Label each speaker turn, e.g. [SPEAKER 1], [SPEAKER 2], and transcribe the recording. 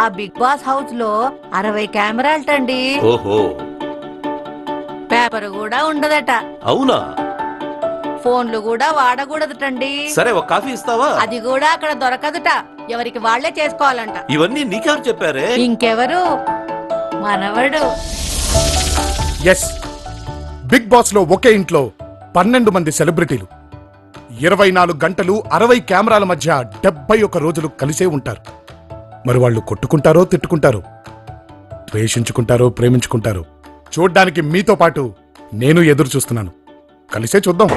[SPEAKER 1] ఆ big boss హౌస్లో అరవై కెమెరాలటండి
[SPEAKER 2] ఓహో.
[SPEAKER 1] పేపర్ కూడా ఉండదట.
[SPEAKER 2] అవునా?
[SPEAKER 1] ఫోన్లు కూడా వాడకూడదటండి
[SPEAKER 2] సరే ఒక కాఫీ ఇస్తావా?
[SPEAKER 1] అది కూడా అక్కడ దొరకదుట. ఎవరికి వాళ్ళే చేసుకోవాలంట.
[SPEAKER 2] ఇవన్నీ నీకెవరు చెప్పారే?
[SPEAKER 1] ఇంకెవరు? మనవడు.
[SPEAKER 3] ఎస్ బిగ్ బాస్లో ఒకే ఇంట్లో పన్నెండు మంది సెలబ్రిటీలు. ఇరవై నాలుగు గంటలు అరవై కెమెరాల మధ్య డెబ్బై ఒక రోజులు కలిసే ఉంటారు. మరి వాళ్ళు కొట్టుకుంటారో తిట్టుకుంటారో ద్వేషించుకుంటారో ప్రేమించుకుంటారో చూడ్డానికి మీతో పాటు నేను ఎదురు చూస్తున్నాను కలిసే చూద్దాం.